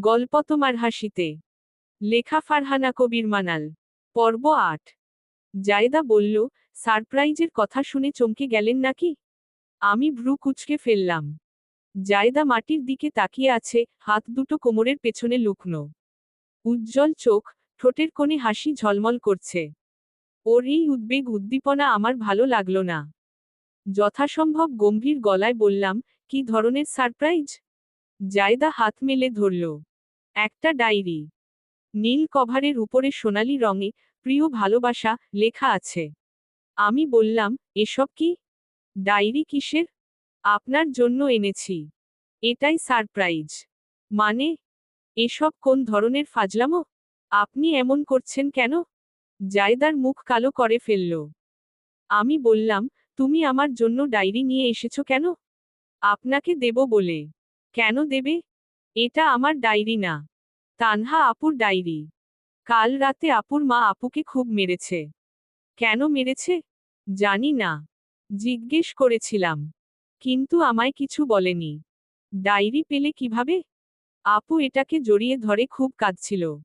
গল্প তোমার হাসিতে। লেখা ফারহানা কবির মানাল। পর্ব আট। জায়দা বলল, সারপ্রাইজের কথা শুনে চমকে গেলেন নাকি? আমি ভ্রু কুচকে ফেললাম। জায়দা মাটির দিকে তাকিয়ে আছে, হাত দুটো কোমরের পেছনে লুকনো। উজ্জ্বল চোখ, ঠোঁটের কোণে হাসি ঝলমল করছে। ওর এই উদ্বেগ উদ্দীপনা আমার ভালো লাগল না। যথাসম্ভব গম্ভীর গলায় বললাম, কি ধরনের সারপ্রাইজ? জায়দা হাত মেলে ধরল। একটা ডায়েরি। নীল কভারের উপরে সোনালি রঙে প্রিয় ভালোবাসা লেখা আছে। আমি বললাম, এসব কি? ডায়েরি কিসের? আপনার জন্য এনেছি। এটাই সারপ্রাইজ। মানে এসব কোন ধরনের ফাজলামো? আপনি এমন করছেন কেন? জায়দার মুখ কালো করে ফেলল। আমি বললাম, তুমি আমার জন্য ডায়েরি নিয়ে এসেছ কেন? আপনাকে দেব বলে। কেন দেবে? এটা আমার ডায়েরি না। তানহা আপুর ডায়েরি। কাল রাতে আপুর মা আপুকে খুব মেরেছে। কেন মেরেছে? জানি না। জিজ্ঞেস করেছিলাম। কিন্তু আমায় কিছু বলেনি। ডায়েরি পেলে কীভাবে? আপু এটাকে জড়িয়ে ধরে খুব কাঁদছিল।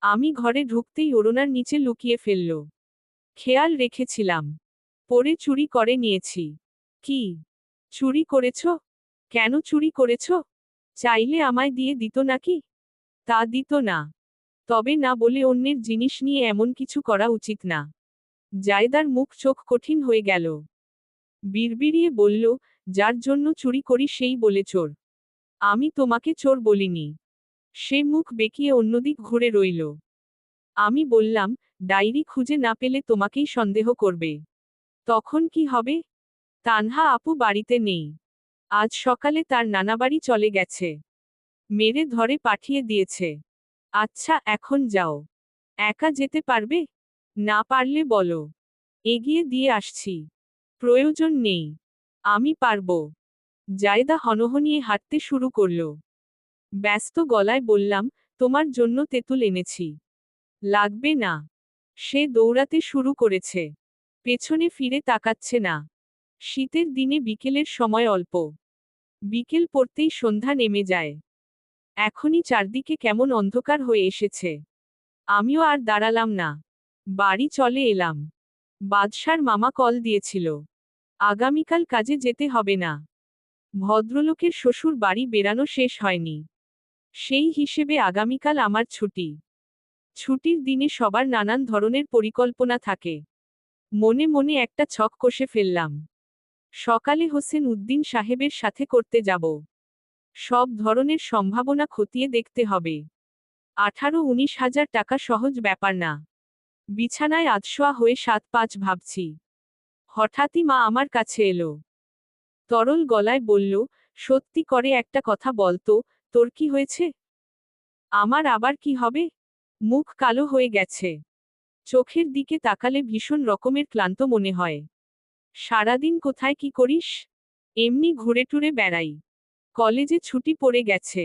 আমি ঘরে ঢুকতেই ওড়নার নিচে লুকিয়ে ফেলল। খেয়াল রেখেছিলাম। পরে চুরি করে নিয়েছি। কি? চুরি করেছ? কেন চুরি করেছ? চাইলে আমায় দিয়ে দিত নাকি? তা দিত না। তবে না বলে অন্যের জিনিস নিয়ে এমন কিছু করা উচিত না। জায়দার মুখ চোখ কঠিন হয়ে গেল। বিড়বিড়িয়ে বলল, যার জন্য চুরি করি সেই বলে চোর। আমি তোমাকে চোর বলিনি সে মুখ বেঁকিয়ে অন্যদিক ঘুরে রইল। আমি বললাম, ডায়েরি খুঁজে না পেলে তোমাকেই সন্দেহ করবে। তখন কি হবে? তানহা আপু বাড়িতে নেই। আজ সকালে তার নানাবাড়ি চলে গেছে। মেরে ধরে পাঠিয়ে দিয়েছে। আচ্ছা এখন যাও। একা যেতে পারবে? না পারলে বলো। এগিয়ে দিয়ে আসছি। প্রয়োজন নেই। আমি পারব। জায়দা হনহনিয়ে হাঁটতে শুরু করল। ব্যস্ত গলায় বললাম, তোমার জন্য তেঁতুল এনেছি। লাগবে না। সে দৌড়াতে শুরু করেছে। পেছনে ফিরে তাকাচ্ছে না। শীতের দিনে বিকেলের সময় অল্প। বিকেল পড়তেই সন্ধ্যা নেমে যায়। এখনই চারদিকে কেমন অন্ধকার হয়ে এসেছে। আমিও আর দাঁড়ালাম না। বাড়ি চলে এলাম। বাদশার মামা কল দিয়েছিল। আগামীকাল কাজে যেতে হবে না। ভদ্রলোকের শ্বশুর বাড়ি বেরানো শেষ হয়নি। সেই হিসেবে আগামীকাল আমার ছুটি। ছুটির দিনে সবার নানান ধরনের পরিকল্পনা থাকে। মনে মনে একটা ছক কষে ফেললাম। সকালে হোসেন উদ্দিন সাহেবের সাথে করতে যাব। সব ধরনের সম্ভাবনা খতিয়ে দেখতে হবে। আঠারো উনিশ হাজার টাকা সহজ ব্যাপার না। বিছানায় আধশোয়া হয়ে সাত পাঁচ ভাবছি। হঠাৎই মা আমার কাছে এলো। তরল গলায় বলল, সত্যি করে একটা কথা বলতো তোর কি হয়েছে? আমার আবার কি হবে? মুখ কালো হয়ে গেছে। চোখের দিকে তাকালে ভীষণ রকমের ক্লান্ত মনে হয়। সারাদিন কোথায় কি করিস? এমনি ঘুরে টুরে বেড়াই। কলেজে ছুটি পড়ে গেছে।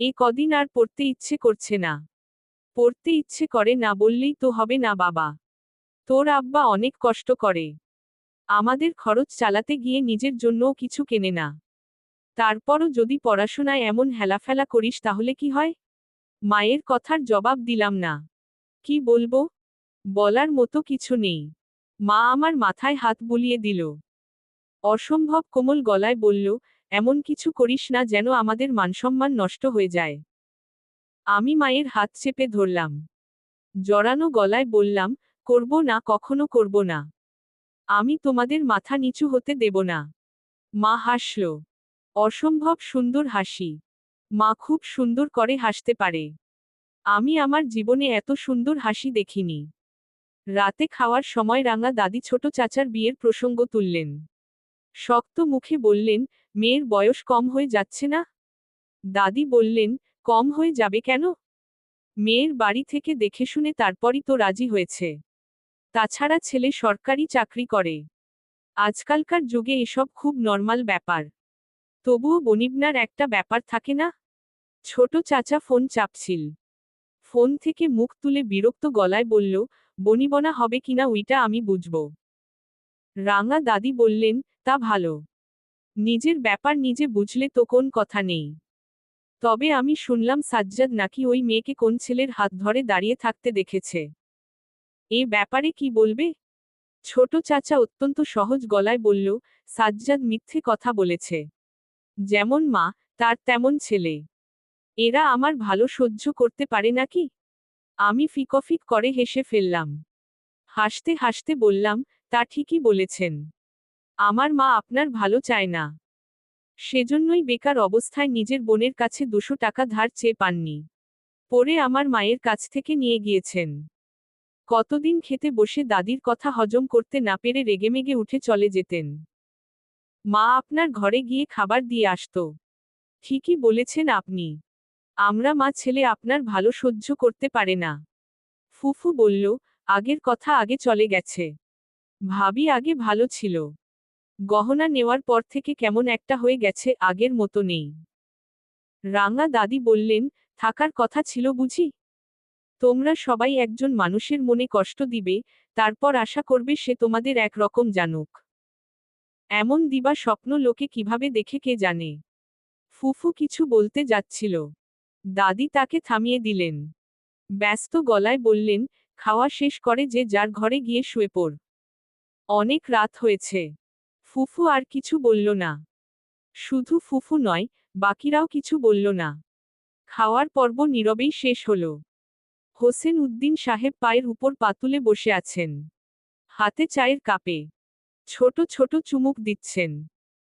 এ কদিন আর পড়তে ইচ্ছে করছে না। পড়তে ইচ্ছে করে না বললেই তো হবে না বাবা। তোর আব্বা অনেক কষ্ট করে। আমাদের খরচ চালাতে গিয়ে নিজের জন্যও কিছু কেনে না। তারপরও যদি পড়াশোনায় এমন হেলাফেলা করিস তাহলে কি হয়? মায়ের কথার জবাব দিলাম না। কি বলব? বলার মতো কিছু নেই। মা আমার মাথায় হাত বুলিয়ে দিল। অসম্ভব কোমল গলায় বলল, এমন কিছু করিস না যেন আমাদের মানসম্মান নষ্ট হয়ে যায় আমি মায়ের হাত চেপে ধরলাম। জড়ানো গলায় বললাম, করব না, কখনো করব না। আমি তোমাদের মাথা নিচু হতে দেব না মা হাসল। অসম্ভব সুন্দর হাসি। মা খুব সুন্দর করে হাসতে পারে। আমি আমার জীবনে এত সুন্দর হাসি দেখিনি। রাতে খাওয়ার সময় রাঙা দাদি ছোট চাচার বিয়ের প্রসঙ্গ তুললেন। শক্ত মুখে বললেন, মেয়ের বয়স কম হয়ে যাচ্ছে না? দাদি বললেন, কম হয়ে যাবে কেন? মেয়ের বাড়ি থেকে দেখে শুনে তারপরই তো রাজি হয়েছে। তাছাড়া ছেলে সরকারি চাকরি করে। আজকালকার যুগে এসব খুব নর্মাল ব্যাপার। তবুও বনিবনার একটা ব্যাপার থাকে না? ছোট চাচা ফোন চাপছিল। ফোন থেকে মুখ তুলে বিরক্ত গলায় বলল বনিবনা হবে কিনা ওইটা আমি বুঝব। রাঙা দাদি বললেন, তা ভালো। নিজের ব্যাপার নিজে বুঝলে তো কোন কথা নেই। তবে আমি শুনলাম সাজ্জাদ নাকি ওই মেয়েকে কোন ছেলের হাত ধরে দাঁড়িয়ে থাকতে দেখেছে। এ ব্যাপারে কি বলবে? ছোট চাচা অত্যন্ত সহজ গলায় বলল, সাজ্জাদ মিথ্যে কথা বলেছে। যেমন মা, তার তেমন ছেলে। এরা আমার ভালো সহ্য করতে পারে নাকি? আমি ফিকফিক করে হেসে ফেললাম। হাসতে হাসতে বললাম, তা ঠিকই বলেছেন। আমার মা আপনার ভালো চায় না। সেজন্যই বেকার অবস্থায় নিজের বোনের কাছে দুশো টাকা ধার চেয়ে পাননি। পরে আমার মায়ের কাছ থেকে নিয়ে গিয়েছেন। কতদিন খেতে বসে দাদির কথা হজম করতে না পেরে রেগেমেগে উঠে চলে যেতেন। মা আপনার ঘরে গিয়ে খাবার দিয়ে আসত। ঠিকই বলেছেন আপনি। আমরা মা ছেলে আপনার ভালো সহ্য করতে পারে না। ফুফু বলল, আগের কথা আগে চলে গেছে। ভাবি আগে ভালো ছিল। গহনা নেওয়ার পর থেকে কেমন একটা হয়ে গেছে আগের মতো নেই। রাঙা দাদি বললেন, থাকার কথা ছিল বুঝি? তোমরা সবাই একজন মানুষের মনে কষ্ট দিবে, তারপর আশা করবে সে তোমাদের একরকম জানুক। এমন দিবা স্বপ্ন লোকে কীভাবে দেখে কে জানে? ফুফু কিছু বলতে যাচ্ছিল। দাদি তাকে থামিয়ে দিলেন। ব্যস্ত গলায় বললেন, খাওয়া শেষ করে যে যার ঘরে গিয়ে শুয়ে পড়। অনেক রাত হয়েছে। ফুফু আর কিছু বলল না। শুধু ফুফু নয়, বাকিরাও কিছু বলল না। খাওয়ার পর্ব নীরবেই শেষ হল। হোসেন উদ্দিন সাহেব পায়ের উপর পাতুলে বসে আছেন। হাতে চায়ের কাপে। ছোট ছোট চুমুক দিচ্ছেন।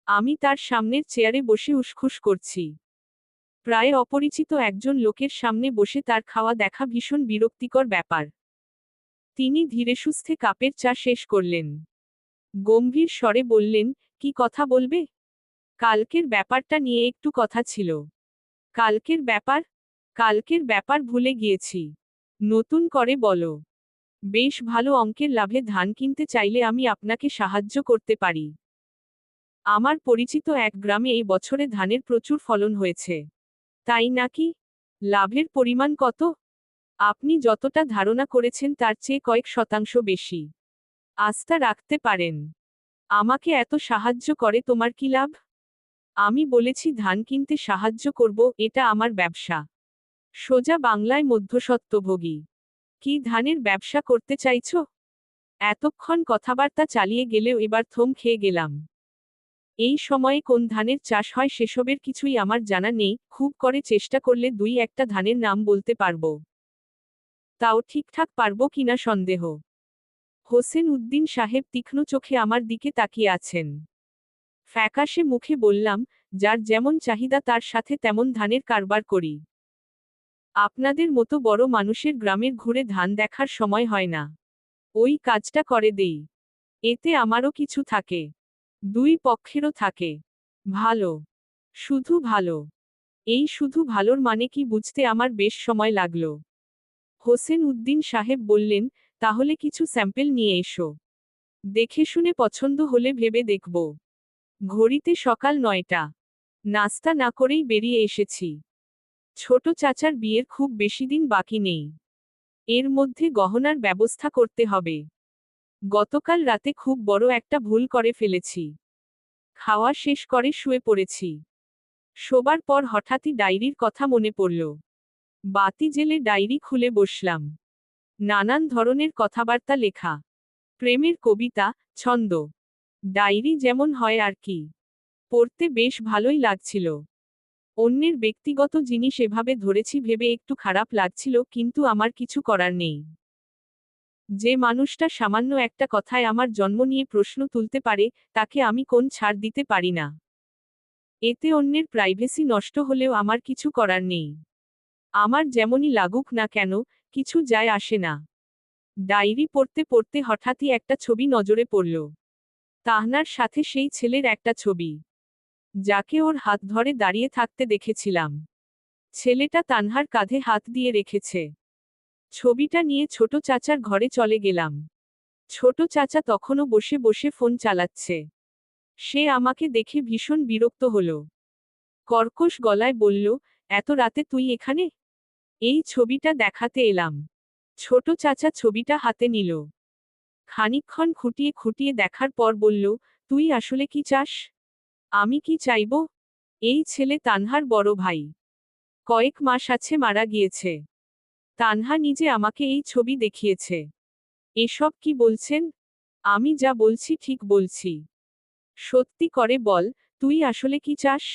আমি তার সামনের চেয়ারে বসে উসখুস করছি। প্রায় অপরিচিত একজন লোকের সামনে বসে তার খাওয়া দেখা ভীষণ বিরক্তিকর ব্যাপার। তিনি ধীরে সুস্থে কাপের চা শেষ করলেন। গম্ভীর স্বরে বললেন, কি কথা বলবে? কালকের ব্যাপারটা নিয়ে একটু কথা ছিল। কালকের ব্যাপার? কালকের ব্যাপার ভুলে গিয়েছি। নতুন করে বলো। বেশ ভালো অঙ্কের লাভে ধান কিনতে চাইলে আমি আপনাকে সাহায্য করতে পারি। আমার পরিচিত এক গ্রামে এই বছরে ধানের প্রচুর ফলন হয়েছে। তাই নাকি? লাভের পরিমাণ কত? আপনি যতটা ধারণা করেছেন তার চেয়ে কয়েক শতাংশ বেশি। আস্থা রাখতে পারেন। আমাকে এত সাহায্য করে তোমার কি লাভ? আমি বলেছি ধান কিনতে সাহায্য করব, এটা আমার ব্যবসা। সোজা বাংলায় মধ্যসত্ত্বভোগী কি ধানের ব্যবসা করতে চাইছ? এতক্ষণ কথাবার্তা চালিয়ে গেলেও এবার থম খেয়ে গেলাম। এই সময়ে কোন ধানের চাষ হয় সেসবের কিছুই আমার জানা নেই, খুব করে চেষ্টা করলে দুই একটা ধানের নাম বলতে পারব। তাও ঠিকঠাক পারব কিনা সন্দেহ। হোসেন উদ্দিন সাহেব তীক্ষ্ণ চোখে আমার দিকে তাকিয়ে আছেন। ফ্যাকাশে মুখে বললাম, যার যেমন চাহিদা তার সাথে তেমন ধানের কারবার করি। আপনাদের মতো বড় মানুষের গ্রামের ঘুরে ধান দেখার সময় হয় না। ওই কাজটা করে দেই। এতে আমারও কিছু থাকে। দুই পক্ষেরও থাকে। ভালো। শুধু ভালো। এই শুধু ভালোর মানে কি বুঝতে আমার বেশ সময় লাগল। হোসেন উদ্দিন সাহেব বললেন, তাহলে কিছু স্যাম্পেল নিয়ে এসো। দেখে শুনে পছন্দ হলে ভেবে দেখব। ঘড়িতে সকাল নয়টা। নাস্তা না করেই বেরিয়ে এসেছি। ছোট চাচার বিয়ের খুব বেশি দিন বাকি নেই। এর মধ্যে গহনার ব্যবস্থা করতে হবে। গতকাল রাতে খুব বড় একটা ভুল করে ফেলেছি। খাওয়া শেষ করে শুয়ে পড়েছি। শোবার পর হঠাৎই ডায়েরির কথা মনে পড়ল। বাতি জেলে ডায়েরি খুলে বসলাম। নানান ধরনের কথাবার্তা লেখা। প্রেমের কবিতা, ছন্দ। ডায়েরি যেমন হয় আর কি। পড়তে বেশ ভালোই লাগছিল। অন্যের ব্যক্তিগত জিনিস এভাবে ধরেছি ভেবে একটু খারাপ লাগছিল, কিন্তু আমার কিছু করার নেই। যে মানুষটা সামান্য একটা কথায় আমার জন্ম নিয়ে প্রশ্ন তুলতে পারে, তাকে আমি কোন ছাড় দিতে পারি না। এতে অন্যের প্রাইভেসি নষ্ট হলেও আমার কিছু করার নেই। আমার যেমনই লাগুক না কেন, কিছু যায় আসে না। ডায়েরি পড়তে পড়তে হঠাৎই একটা ছবি নজরে পড়ল। তাহনার সাথে সেই ছেলের একটা ছবি। যাকে ওর হাত ধরে দাঁড়িয়ে থাকতে দেখেছিলাম। ছেলেটা তানহার কাঁধে হাত দিয়ে রেখেছে। ছবিটা নিয়ে ছোট চাচার ঘরে চলে গেলাম। ছোট চাচা তখনও বসে বসে ফোন চালাচ্ছে। সে আমাকে দেখে ভীষণ বিরক্ত হল। কর্কশ গলায় বলল, এত রাতে তুই এখানে? এই ছবিটা দেখাতে এলাম। ছোট চাচা ছবিটা হাতে নিল। খানিকক্ষণ খুঁটিয়ে খুঁটিয়ে দেখার পর বলল, তুই আসলে কি চাস? আমি কি চাইব? এই ছেলে তানহার বড় ভাই। কয়েক মাস আছে মারা গিয়েছে। তানহা নিজে আমাকে এই ছবি দেখিয়েছে। এসব কি বলছেন? আমি যা বলছি ঠিক বলছি। সত্যি করে বল, তুই আসলে কি চাস?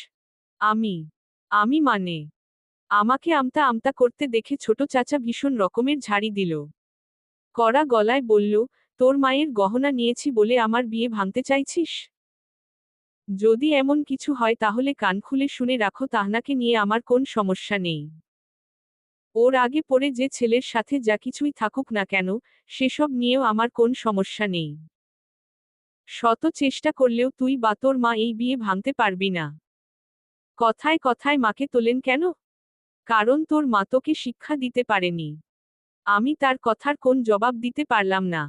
আমি। আমি মানে। আমাকে আমতা আমতা করতে দেখে ছোট চাচা ভীষণ রকমের ঝাড়ি দিল। কড়া গলায় বলল, তোর মায়ের গহনা নিয়েছি বলে আমার বিয়ে ভাঙতে চাইছিস? যদি এমন কিছু হয় তাহলে কান খুলে শুনে রাখো তাহনাকে নিয়ে আমার কোন সমস্যা নেই। ওর আগে পরে যে ছেলের সাথে যা কিছুই থাকুক না কেন, সেসব নিয়েও আমার কোন সমস্যা নেই। শত চেষ্টা করলেও তুই বা তোর মা এই বিয়ে ভাঙতে পারবি না। কথায় কথায় মাকে তোলেন কেন? কারণ তোর মা তোকে শিক্ষা দিতে পারেনি। আমি তার কথার কোন জবাব দিতে পারলাম না।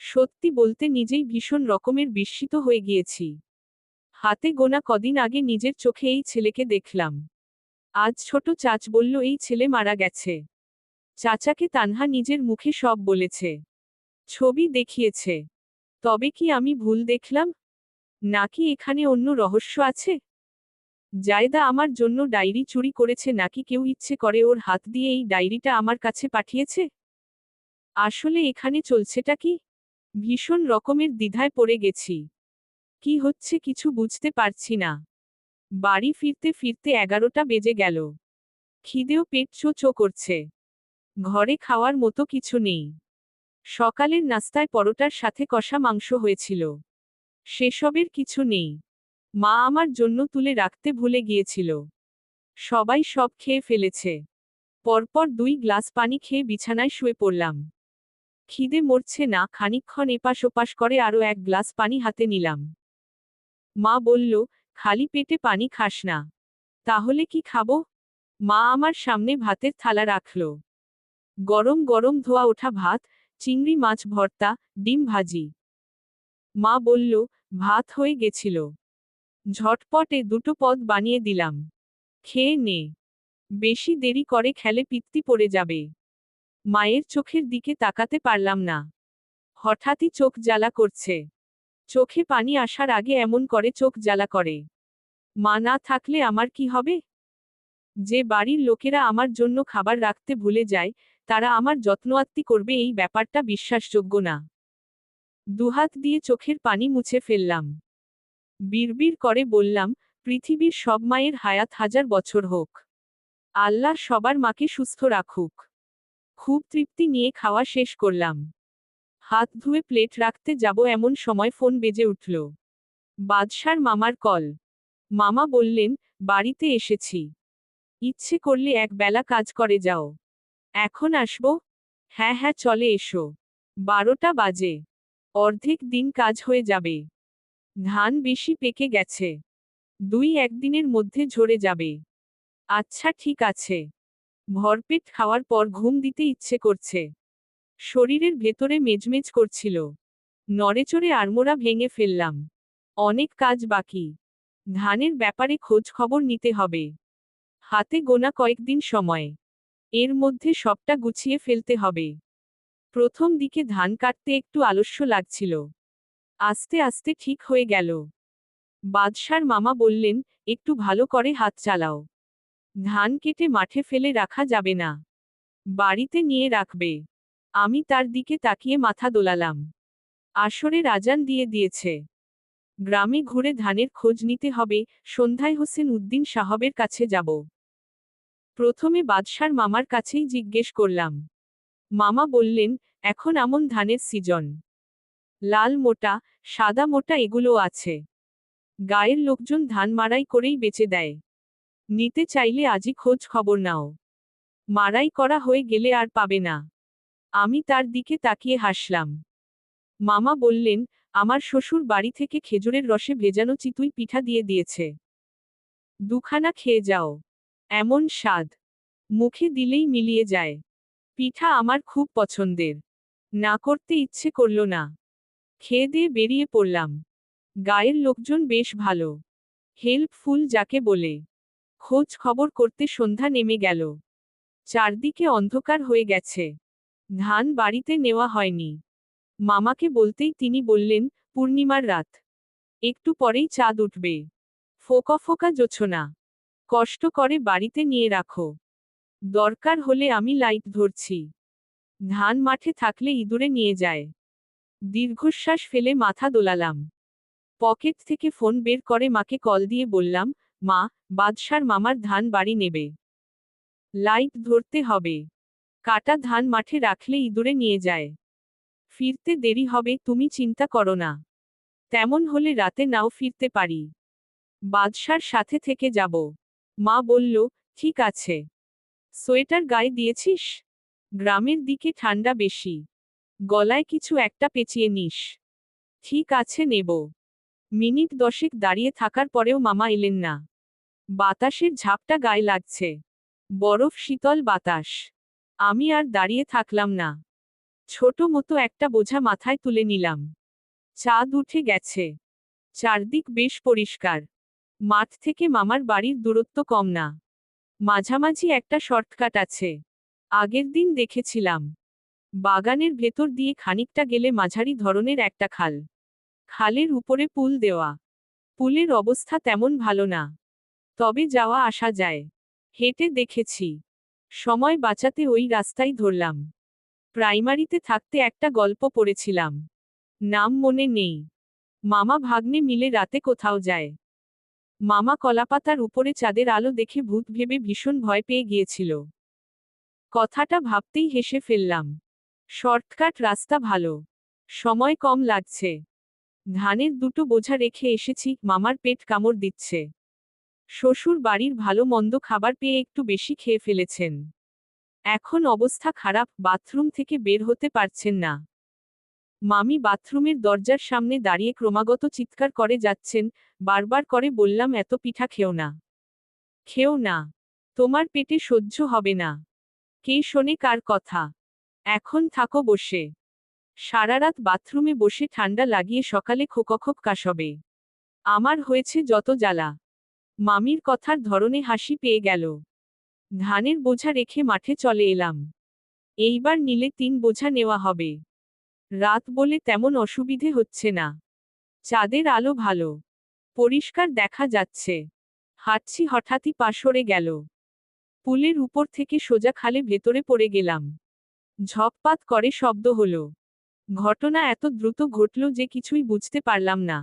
সত্যি বলতে নিজেই ভীষণ রকমের বিস্মিত হয়ে গিয়েছি। হাতে গোনা কদিন আগে নিজের চোখে এই ছেলেকে দেখলাম। আজ ছোট চাচ বলল, এই ছেলে মারা গেছে। চাচাকে তানহা নিজের মুখে সব বলেছে, ছবি দেখিয়েছে। তবে কি আমি ভুল দেখলাম? নাকি এখানে অন্য রহস্য আছে? জায়দা আমার জন্য ডায়েরি চুরি করেছে, নাকি কেউ ইচ্ছে করে ওর হাত দিয়ে এই ডায়েরিটা আমার কাছে পাঠিয়েছে? আসলে এখানে চলছেটা কি? ভীষণ রকমের দ্বিধায় পড়ে গেছি। কি হচ্ছে কিছু বুঝতে পারছি না। বাড়ি ফিরতে ফিরতে এগারোটা বেজে গেল। খিদেও পেট চো চো করছে। ঘরে খাওয়ার মতো কিছু নেই। সকালের নাস্তায় পরোটার সাথে কষা মাংস হয়েছিল। সেসবের কিছু নেই। মা আমার জন্য তুলে রাখতে ভুলে গিয়েছিল। সবাই সব খেয়ে ফেলেছে। পরপর দুই গ্লাস পানি খেয়ে বিছানায় শুয়ে পড়লাম। খিদে মরছে না, খানিকক্ষণ এপাশ ওপাশ করে আরও এক গ্লাস পানি হাতে নিলাম। মা বলল খালি পেটে পানি খাস না। তাহলে কি খাব? মা আমার সামনে ভাতের থালা রাখল। গরম গরম ধোয়া ওঠা ভাত, চিংড়ি মাছ ভর্তা, ডিম ভাজি। মা বলল, ভাত হয়ে গেছিল। ঝটপটে দুটো পদ বানিয়ে দিলাম। খেয়ে নে। বেশি দেরি করে খেলে পিত্তি পড়ে যাবে। মায়ের চোখের দিকে তাকাতে পারলাম না। হঠাৎই চোখ জ্বালা করছে। চোখে পানি আসার আগে এমন করে চোখ জ্বালা করে। মা না থাকলে আমার কি হবে? যে বাড়ির লোকেরা আমার জন্য খাবার রাখতে ভুলে যায়, তারা আমার যত্নআত্তি করবে এই ব্যাপারটা বিশ্বাসযোগ্য না। দুহাত দিয়ে চোখের পানি মুছে ফেললাম। বিড়বিড় করে বললাম, পৃথিবীর সব মায়ের হায়াত হাজার বছর হোক। আল্লাহ সবার মাকে সুস্থ রাখুক। খুব তৃপ্তি নিয়ে খাওয়া শেষ করলাম। হাত ধুয়ে প্লেট রাখতে যাব এমন সময় ফোন বেজে উঠল। বাদশার মামার কল। মামা বললেন, বাড়িতে এসেছি। ইচ্ছে করলে এক বেলা কাজ করে যাও। এখন আসব? হ্যাঁ হ্যাঁ চলে এসো। বারোটা বাজে। অর্ধেক দিন কাজ হয়ে যাবে। ধান বেশি পেকে গেছে। দুই একদিনের মধ্যে ঝরে যাবে। আচ্ছা ঠিক আছে। ভরপেট খাওয়ার পর ঘুম দিতে ইচ্ছে করছে। শরীরের ভেতরে মেজমেজ করছিল। নড়েচড়ে আড়মোড়া ভেঙে ফেললাম। অনেক কাজ বাকি। ধানের ব্যাপারে খোঁজ খবর নিতে হবে। হাতে গোনা কয়েকদিন সময়। এর মধ্যে সবটা গুছিয়ে ফেলতে হবে। প্রথম দিকে ধান কাটতে একটু আলস্য লাগছিল। আস্তে আস্তে ঠিক হয়ে গেল। বাদশার মামা বললেন, একটু ভালো করে হাত চালাও। ধান কেটে মাঠে ফেলে রাখা যাবে না। বাড়িতে নিয়ে রাখবে। আমি তার দিকে তাকিয়ে মাথা দোলালাম। আসরের আজান দিয়ে দিয়েছে। গ্রামে ঘুরে ধানের খোঁজ নিতে হবে, সন্ধ্যায় হোসেন উদ্দিন সাহবের কাছে যাব। প্রথমে বাদশার মামার কাছেই জিজ্ঞেস করলাম। মামা বললেন, এখন আমন ধানের সিজন। লাল মোটা, সাদা মোটা এগুলো আছে। গায়ের লোকজন ধান মারাই করেই বেচে দেয়। নিতে চাইলে আজই খোঁজ খবর নাও। মারাই করা হয়ে গেলে আর পাবে না। আমি তার দিকে তাকিয়ে হাসলাম। মামা বললেন, আমার শ্বশুর বাড়ি থেকে খেজুরের রসে ভেজানো চিতুই পিঠা দিয়ে দিয়েছে। দুখানা খেয়ে যাও। এমন স্বাদ। মুখে দিলেই মিলিয়ে যায়। পিঠা আমার খুব পছন্দের। না করতে ইচ্ছে করল না। খেয়ে দিয়ে বেরিয়ে পড়লাম। গায়ের লোকজন বেশ ভালো। হেল্পফুল যাকে বলে। খোঁজ খবর করতে সন্ধ্যা নেমে গেল। চারদিকে অন্ধকার হয়ে গেছে। ধান বাড়িতে নেওয়া হয়নি। মামাকে বলতেই তিনি বললেন, পূর্ণিমার রাত। একটু পরেই চাঁদ উঠবে। ফোকা ফোকা জোছনা কষ্ট করে বাড়িতে নিয়ে রাখো। দরকার হলে আমি লাইট ধরছি। ধান মাঠে থাকলে ইঁদুরে নিয়ে যায়। দীর্ঘশ্বাস ফেলে মাথা দোলালাম। পকেট থেকে ফোন বের করে মাকে কল দিয়ে বললাম, মা, বাদশার মামার ধান বাড়ি নেবে। লাইট ধরতে হবে। কাটা ধান মাঠে রাখলে ইঁদুরে নিয়ে যায়। ফিরতে দেরি হবে, তুমি চিন্তা করো না। তেমন হলে রাতে নাও ফিরতে পারি। বাদশার সাথে থেকে যাব। মা বলল, ঠিক আছে। সোয়েটার গায়ে দিয়েছিস? গ্রামের দিকে ঠান্ডা বেশি। গলায় কিছু একটা পেঁচিয়ে নিস। ঠিক আছে, নেব। মিনিট দশেক দাঁড়িয়ে থাকার পরেও মামা এলেন না। বাতাসের ঝাপটা গায়ে লাগছে। বরফ, শীতল বাতাস। আমি আর দাঁড়িয়ে থাকলাম না। ছোট মতো একটা বোঝা মাথায় তুলে নিলাম। চাঁদ উঠে গেছে। চারদিক বেশ পরিষ্কার। মাঠ থেকে মামার বাড়ির দূরত্ব কম না। মাঝামাঝি একটা শর্টকাট আছে। আগের দিন দেখেছিলাম। বাগানের ভেতর দিয়ে খানিকটা গেলে মাঝারি ধরনের একটা খাল। খালের উপরে পুল দেওয়া। পুলের অবস্থা তেমন ভালো না। তবে যাওয়া আসা যায়। হেঁটে দেখেছি। সময় বাঁচাতে ওই রাস্তাই ধরলাম। প্রাইমারিতে থাকতে একটা গল্প পড়েছিলাম। নাম মনে নেই। মামা ভাগ্নে মিলে রাতে কোথাও যায়। মামা কলাপাতার উপরে চাঁদের আলো দেখে ভূত ভেবে ভীষণ ভয় পেয়ে গিয়েছিল। কথাটা ভাবতেই হেসে ফেললাম। শর্টকাট রাস্তা ভালো। সময় কম লাগছে। ধানের দুটো বোঝা রেখে এসেছি, মামার পেট কামড় দিচ্ছে। শ্বশুর বাড়ির ভালো মন্দ খাবার পেয়ে একটু বেশি খেয়ে ফেলেছেন। এখন অবস্থা খারাপ, বাথরুম থেকে বের হতে পারছেন না। মামি বাথরুমের দরজার সামনে দাঁড়িয়ে ক্রমাগত চিৎকার করে যাচ্ছেন, বারবার করে বললাম, এত পিঠা খেও না। খেও না। তোমার পেটে সহ্য হবে না। কে শোনে কার কথা? এখন থাকো বসে। সারারাত বাথরুমে বসে ঠান্ডা লাগিয়ে সকালে খোকখোক কাশবে। আমার হয়েছে যত জ্বালা। মামির কথার ধরনে হাসি পেয়ে গেল। ধানের বোঝা রেখে মাঠে চলে এলাম। এইবার নিলে তিন বোঝা নেওয়া হবে। রাত বলে তেমন অসুবিধে হচ্ছে না। চাঁদের আলো ভালো। পরিষ্কার দেখা যাচ্ছে। হাঁটছি হঠাৎই পা সরে গেল। পুলের উপর থেকে সোজা খালে ভেতরে পড়ে গেলাম। ঝপপাত করে শব্দ হলো। ঘটনা এত দ্রুত ঘটল যে কিছুই বুঝতে পারলাম না।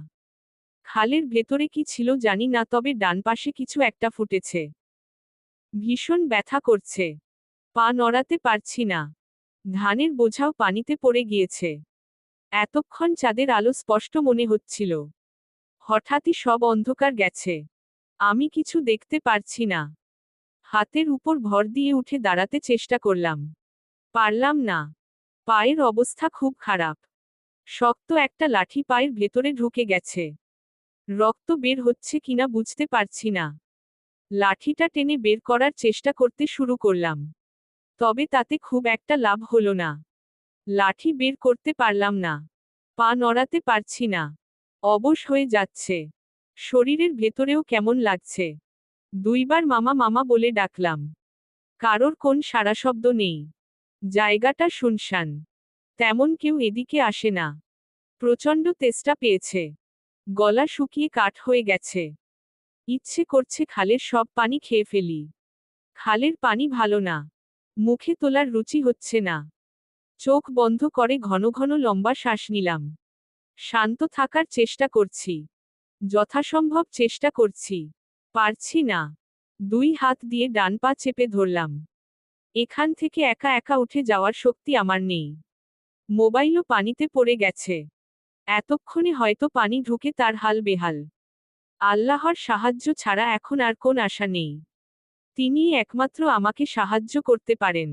খালের ভেতরে কি ছিল জানি না, তবে ডান পাশে কিছু একটা ফুটেছে। ভীষণ ব্যথা করছে। পা নড়াতে পারছি না। ধানের বোঝাও পানিতে পড়ে গিয়েছে। এতক্ষণ চাঁদের আলো স্পষ্ট মনে হচ্ছিল। হঠাৎই সব অন্ধকার গেছে। আমি কিছু দেখতে পারছি না। হাতের উপর ভর দিয়ে উঠে দাঁড়াতে চেষ্টা করলাম। পারলাম না। পায়ের অবস্থা খুব খারাপ। শক্ত একটা লাঠি পায়ের ভেতরে ঢুকে গেছে। রক্ত বের হচ্ছে কিনা বুঝতে পারছি না। লাঠিটা টেনে বের করার চেষ্টা করতে শুরু করলাম। তবে তাতে খুব একটা লাভ হলো না। লাঠি বের করতে পারলাম না। পা নড়াতে পারছি না। অবশ হয়ে যাচ্ছে। শরীরের ভেতরেও কেমন লাগছে। দুইবার মামা মামা বলে ডাকলাম। কারোর কোন সারা শব্দ নেই। জায়গাটা শুনশান। তেমন কেউ এদিকে আসে না। প্রচণ্ড তেষ্টা পেয়েছে। গলা শুকিয়ে কাঠ হয়ে গেছে। ইচ্ছে করছে খালের সব পানি খেয়ে ফেলি। খালের পানি ভালো না। মুখে তোলার রুচি হচ্ছে না। চোখ বন্ধ করে ঘন ঘন লম্বা শ্বাস নিলাম। শান্ত থাকার চেষ্টা করছি। যথাসম্ভব চেষ্টা করছি। পারছি না। দুই হাত দিয়ে ডান পা চেপে ধরলাম। এখান থেকে একা একা উঠে যাওয়ার শক্তি আমার নেই। মোবাইলও পানিতে পড়ে গেছে। এতক্ষণে হয়তো পানি ঢুকে তার হাল বেহাল। আল্লাহর সাহায্য ছাড়া এখন আর কোন আশা নেই। তিনিই একমাত্র আমাকে সাহায্য করতে পারেন।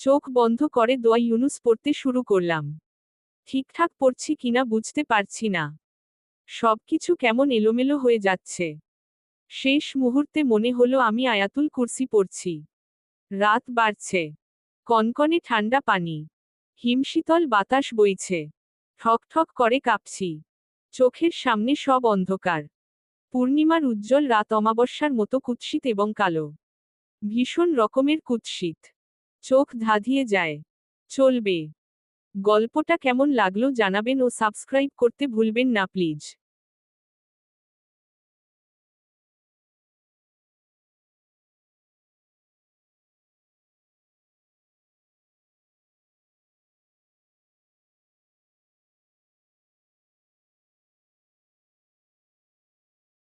চোখ বন্ধ করে দোয়া ইউনুস পড়তে শুরু করলাম। ঠিকঠাক পড়ছি কিনা বুঝতে পারছি না। সবকিছু কেমন এলোমেলো হয়ে যাচ্ছে। শেষ মুহূর্তে মনে হলো আমি আয়াতুল কুরসি পড়ছি। রাত বাড়ছে। কনকনে ঠান্ডা পানি। হিমশীতল বাতাস বইছে। ঠক ঠক করে কাঁপছি। চোখের সামনে সব অন্ধকার। পূর্ণিমার উজ্জ্বল রাত অমাবস্যার মতো কুৎসিত এবং কালো। ভীষণ রকমের কুৎসিত। চোখ ধাঁধিয়ে যায়। চলবে। গল্পটা কেমন লাগল জানাবেন ও সাবস্ক্রাইব করতে ভুলবেন না প্লিজ।